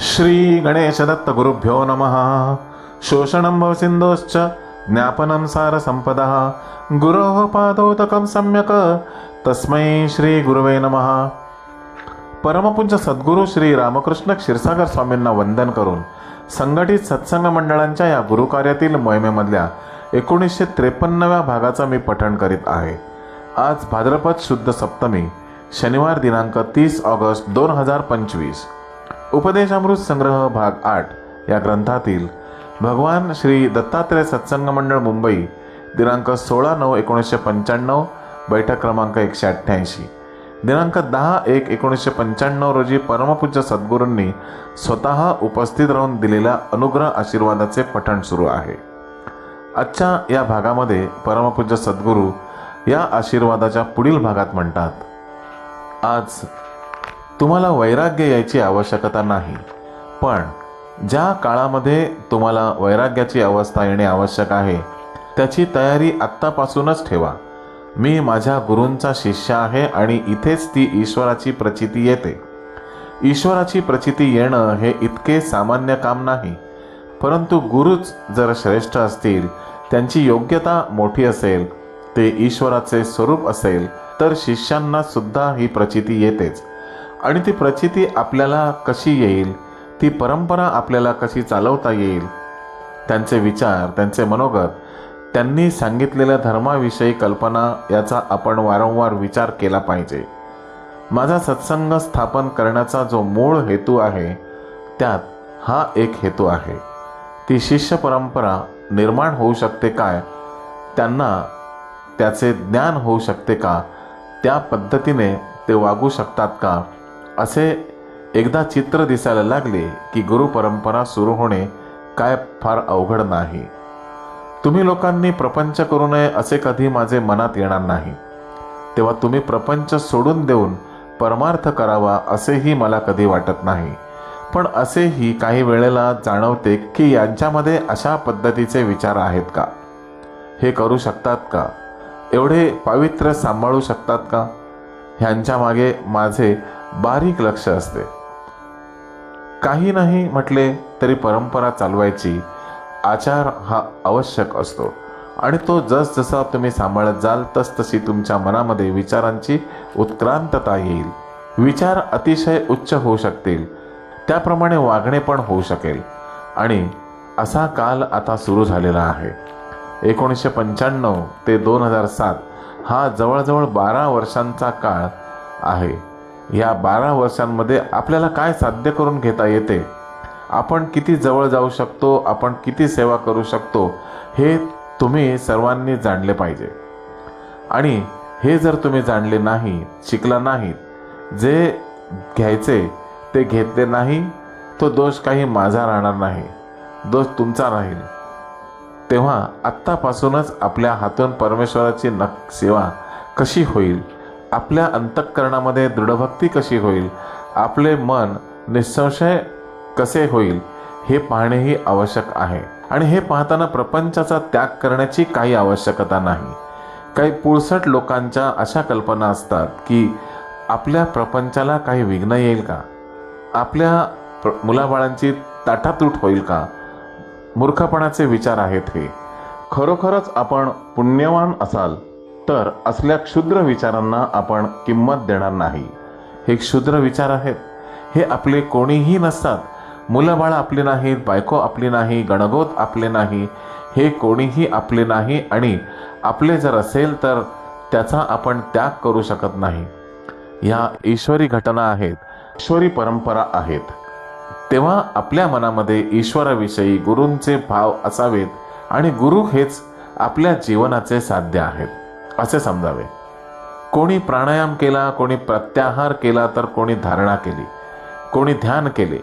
श्री गणेश दत्त गुरुभ्यो नमः। शोषणं भवसिन्धोश्च ज्ञापनं सारसम्पदः। गुरोः पादोदकं सम्यक्। तस्मै श्रीगुरुवे नमः। परमपूज्य सद्गुरू श्री रामकृष्ण क्षीरसागर स्वामींना वंदन करून संघटित सत्संग मंडळांच्या या गुरुकार्यातील मोहिमेमधल्या एकोणीसशे त्रेपन्नव्या भागाचा मी पठण करीत आहे. आज भाद्रपद शुद्ध सप्तमी शनिवार दिनांक तीस ऑगस्ट दोन हजार पंचवीस. उपदेशामृत संग्रह भाग आठ या ग्रंथातील भगवान श्री दत्तात्रय सत्संग मंडळ मुंबई दिनांक सोळा नऊ एकोणीसशे पंच्याण्णव बैठक क्रमांक एकशे अठ्ठ्याऐंशी. दिनांक दहा एक एकोणीसशे पंच्याण्णव रोजी परमपूज्य सद्गुरूंनी स्वतः उपस्थित राहून दिलेल्या अनुग्रह आशीर्वादाचे पठण सुरू आहे. आजच्या या भागामध्ये परमपूज्य सद्गुरू या आशीर्वादाच्या पुढील भागात म्हणतात आज तुम्हाला वैराग्य यायची आवश्यकता नाही. पण ज्या काळामध्ये तुम्हाला वैराग्याची अवस्था येणे आवश्यक आहे त्याची तयारी आत्तापासूनच ठेवा. मी माझ्या गुरूंचा शिष्य आहे आणि इथेच ती ईश्वराची प्रचिती येते. ईश्वराची प्रचिती येणं हे इतके सामान्य काम नाही परंतु गुरुच जर श्रेष्ठ असतील त्यांची योग्यता मोठी असेल ते ईश्वराचे स्वरूप असेल तर शिष्यांना सुद्धा ही प्रचिती येतेच. आणि ती प्रचिती आपल्याला कशी येईल? ती परंपरा आपल्याला कशी चालवता येईल? त्यांचे विचार त्यांचे मनोगत त्यांनी सांगितलेल्या धर्माविषयी कल्पना याचा आपण वारंवार विचार केला पाहिजे. माझा सत्संग स्थापन करण्याचा जो मूळ हेतू आहे त्यात हा एक हेतू आहे. ती शिष्य परंपरा निर्माण होऊ शकते काय? त्यांना त्याचे ज्ञान होऊ शकते का? त्या पद्धतीने ते वागू शकतात का? असे एकदा चित्र दिसायला लागले की गुरु परंपरा सुरू होणे काय फार अवघड नाही. तुम्ही लोकांनी प्रपंच करू नये असे कधी माझे मनात येणार नाही. तेव्हा तुम्ही प्रपंच सोडून देऊन परमार्थ करावा असेही मला कधी वाटत नाही. पण असेही काही वेळेला जाणवते की यांच्यामध्ये अशा पद्धतीचे विचार आहेत का? हे करू शकतात का? एवढे पावित्र्य सांभाळू शकतात का? ह्यांच्या मागे माझे बारीक लक्ष असते. काही नाही म्हटले तरी परंपरा चालवायची आचार हा आवश्यक असतो. आणि तो जसजसा तुम्ही सांभाळत जाल तसतशी तुमच्या मनामध्ये विचारांची उत्क्रांतता येईल. विचार अतिशय उच्च होऊ शकतील. त्याप्रमाणे वागणे पण होऊ शकेल. आणि असा काल आता सुरू झालेला आहे. एकोणीसशे पंच्याण्णव ते दोन हजार सात हा जवळजवळ बारा वर्षांचा काळ आहे. या बारा वर्षांमध्ये आपल्याला काय साध्य करून घेता येते? आपण किती जवळ जाऊ शकतो? आपण किती सेवा करू शकतो? हे तुम्ही सर्वांनी जाणले पाहिजे. आणि हे जर तुम्ही जाणले नाही शिकला नाहीत जे घ्यायचे ते घेतले नाही तो दोष काही माझा राहणार नाही. दोष तुमचा राहील. तेव्हा आत्तापासूनच आपल्या हातून परमेश्वराची नक सेवा कशी होईल? आपल्या अंतःकरणामध्ये दृढभक्ती कशी होईल? आपले मन निसंशय कसे होईल? हे पाहणेही आवश्यक आहे. आणि हे पाहताना प्रपंचाचा त्याग करण्याची काही आवश्यकता नाही. काही पुळसट लोकांच्या अशा कल्पना असतात की आपल्या प्रपंचाला काही विघ्न येईल का? आपल्या प्र मुलाबाळांची ताटातूट होईल का? मूर्खपणाचे विचार आहेत हे. खरोखरच आपण पुण्यवान असाल तर असल्या क्षुद्र विचारांना आपण किंमत देणार नाही. हे क्षुद्र विचार आहेत. हे आपले कोणीही नसतात. मुलं बाळ आपली नाहीत बायको आपली नाही गणगोत आपले नाही हे कोणीही आपले नाही आणि आपले जर असेल तर त्याचा आपण त्याग करू शकत नाही. ह्या ईश्वरी घटना आहेत. ईश्वरी परंपरा आहेत. तेव्हा आपल्या मनामध्ये ईश्वराविषयी गुरूंचे भाव असावेत आणि गुरु हेच आपल्या जीवनाचे साध्य आहेत असे समजावे. कोणी प्राणायाम केला कोणी प्रत्याहार केला तर कोणी धारणा केली कोणी ध्यान केले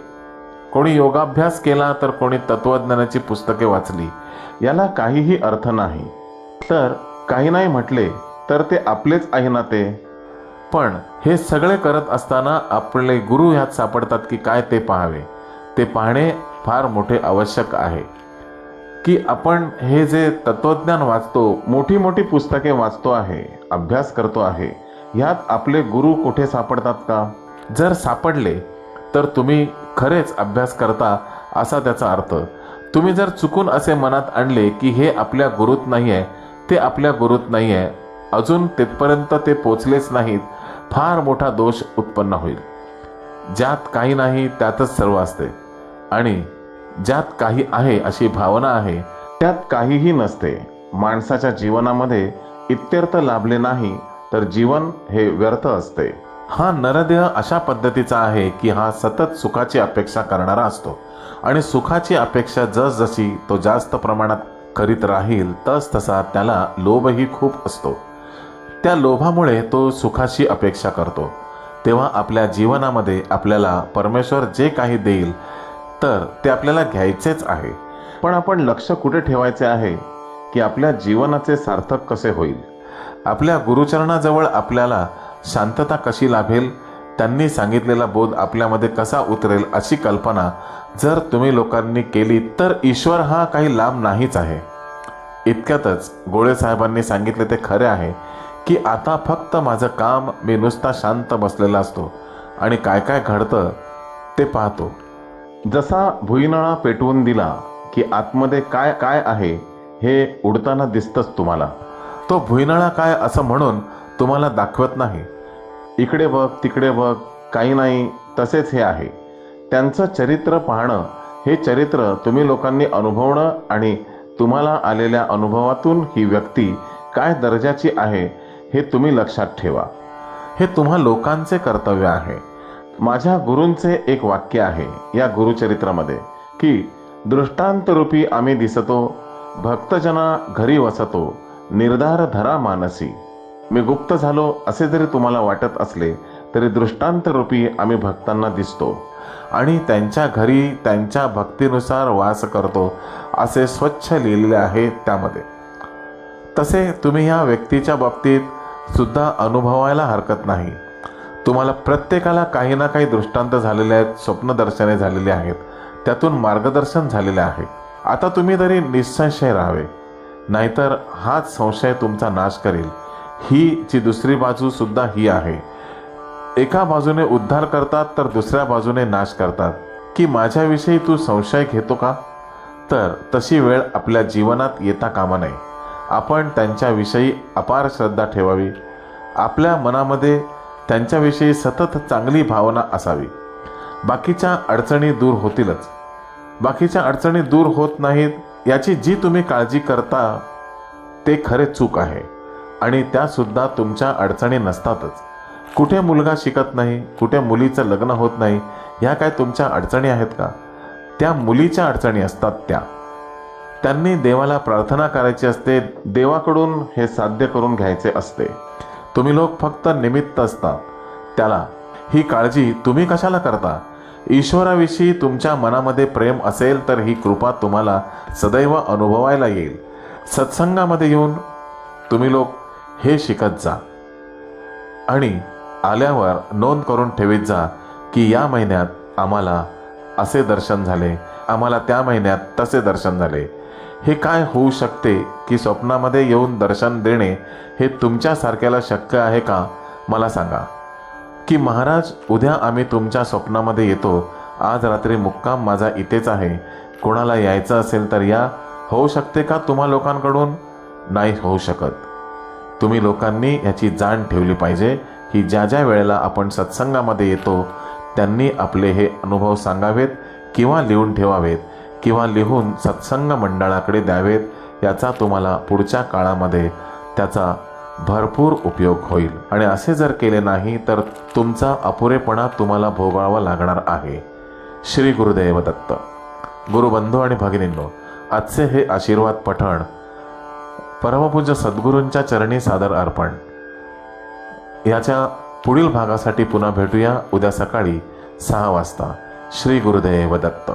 कोणी योगाभ्यास केला तर कोणी तत्वज्ञानाची पुस्तके वाचली याला काहीही अर्थ नाही. तर काही नाही म्हटले तर ते आपलेच आहे ना ते? पण हे सगळे करत असताना आपले गुरु ह्यात सापडतात की काय ते पाहावे. ते पाहणे फार मोठे आवश्यक आहे. की आपण हे जे तत्वज्ञान वाचतो मोठी मोठी पुस्तके वाचतो आहे अभ्यास करतो आहे ह्यात आपले गुरु कुठे सापडतात का? जर सापडले तर तुम्ही खरेच अभ्यास करता असा त्याचा अर्थ. तुम्ही जर चुकून असे मनात आणले की हे आपल्या गुरुत नाही आहे ते आपल्या गुरुत नाही आहे अजून तिथपर्यंत ते पोचलेच नाहीत फार मोठा दोष उत्पन्न होईल. ज्यात काही नाही त्यातच सर्व असते. आणि ज्यात काही आहे अशी भावना आहे त्यात काहीही नसते. माणसाच्या जीवनामध्ये इत्यर्थ लाभले नाही तर जीवन हे व्यर्थ असते. हा नरदेह अशा पद्धतीचा आहे की हा सतत सुखाची अपेक्षा करणारा असतो. आणि सुखाची अपेक्षा जसजशी तो जास्त प्रमाणात करीत राहील तस तसा त्याला लोभही खूप असतो. त्या लोभामुळे तो सुखाची अपेक्षा करतो. तेव्हा आपल्या जीवनामध्ये आपल्याला परमेश्वर जे काही देईल तर ते आपल्याला घ्यायचेच आहे. पण आपण लक्ष कुठे ठेवायचे आहे? की आपल्या जीवनाचे सार्थक कसे होईल? आपल्या गुरुचरणाजवळ आपल्याला शांतता कशी लाभेल? त्यांनी सांगितलेला बोध आपल्यामध्ये कसा उतरेल अशी कल्पना जर तुम्ही लोकांनी केली तर ईश्वर हा काही लांब नाहीच आहे. इतक्यातच गोळे साहेबांनी सांगितले ते खरे आहे की आता फक्त माझं काम मी नुसता शांत बसलेला असतो आणि काय काय घडतं ते पाहतो. जसा भुईनळा पेटवून दिला की आतमध्ये काय काय आहे हे उडताना दिसतंच तुम्हाला. तो भुईनळा काय असं म्हणून तुम्हाला दाखवत नाही. इकडे बघ तिकडे बघ काही नाही तसेच हे आहे. त्यांचं चरित्र पाहणं हे चरित्र तुम्ही लोकांनी अनुभवणं आणि तुम्हाला आलेल्या अनुभवातून ही व्यक्ती काय दर्जाची आहे हे तुम्ही लक्षात ठेवा. हे तुम्हा लोकांचे कर्तव्य आहे. माझ्या गुरूंचे एक वाक्य आहे या गुरुचरित्रामध्ये की दृष्टांतरूपी आम्ही दिसतो भक्तजना घरी वसतो निर्धार धरा मानसी. मी गुप्त झालो असे जरी तुम्हाला वाटत असले तरी दृष्टांतरूपी आम्ही भक्तांना दिसतो आणि त्यांच्या घरी त्यांच्या भक्तीनुसार वास करतो असे स्वच्छ लिहिलेले आहे त्यामध्ये. तसे तुम्ही ह्या व्यक्तीच्या बाबतीत सुद्धा अनुभवायला हरकत नाही. तुम्हाला प्रत्येकाला काही ना काही दृष्टांत झालेले आहेत स्वप्नदर्शने झालेली आहेत. त्यातून मार्गदर्शन झालेले आहे. आता तुम्ही तरी निसंशय राहावे. नाहीतर हाच संशय तुमचा नाश करेल. ही जी दुसरी बाजू सुद्धा ही आहे. एका बाजूने उद्धार करतात तर दुसऱ्या बाजूने नाश करतात. की माझ्याविषयी तू संशय घेतो का? तर तशी वेळ आपल्या जीवनात येता कामा नये. आपण त्यांच्याविषयी अपार श्रद्धा ठेवावी. आपल्या मनामध्ये त्यांच्याविषयी सतत चांगली भावना असावी. बाकीच्या अडचणी दूर होतीलच. बाकीच्या अडचणी दूर होत नाहीत याची जी तुम्ही काळजी करता ते खरे चूक आहे. आणि त्यासुद्धा तुमच्या अडचणी नसतातच. कुठे मुलगा शिकत नाही कुठे मुलीचं लग्न होत नाही ह्या काय तुमच्या अडचणी आहेत का? त्या मुलीच्या अडचणी असतात त्या. त्यांनी देवाला प्रार्थना करायची असते देवाकडून हे साध्य करून घ्यायचे असते. तुम्ही लोक फक्त निमित्त असतात. त्याला ही काळजी तुम्ही कशाला करता? ईश्वराविषयी तुमच्या मनामध्ये प्रेम असेल तर ही कृपा तुम्हाला सदैव अनुभवायला येईल. सत्संगामध्ये येऊन तुम्ही लोक हे शिकत जा. आणि आल्यावर नोंद करून ठेवीत जा की या महिन्यात आम्हाला असे दर्शन झाले. आम्हाला त्या महिन्यात तसे दर्शन झाले. हे काय होऊ शकते की स्वप्नामध्ये येऊन दर्शन देणे हे तुमच्यासारख्याला शक्य आहे का? मला सांगा. की महाराज उद्या आम्ही तुमच्या स्वप्नामध्ये येतो. आज रात्री मुक्काम माझा इथेच आहे. कोणाला यायचं असेल तर या. होऊ शकते का तुम्हा लोकांकडून? नाही होऊ शकत. तुम्ही लोकांनी याची जाण ठेवली पाहिजे की ज्या ज्या वेळेला आपण सत्संगामध्ये येतो त्यांनी आपले हे अनुभव सांगावेत किंवा लिहून ठेवावेत. किंवा लिहून सत्संग मंडळाकडे द्यावेत याचा तुम्हाला पुढच्या काळामध्ये त्याचा भरपूर उपयोग होईल. आणि असे जर केले नाही तर तुमचा अपुरेपणा तुम्हाला भोगावा लागणार आहे. श्री गुरुदेव दत्त. गुरुबंधू आणि भगिनींनो आजचे हे आशीर्वाद पठण परमपूज्य सद्गुरूंच्या चरणी सादर अर्पण याच्या पुढील भागासाठी पुन्हा भेटूया उद्या सकाळी सहा वाजता. श्री गुरुदेव दत्त.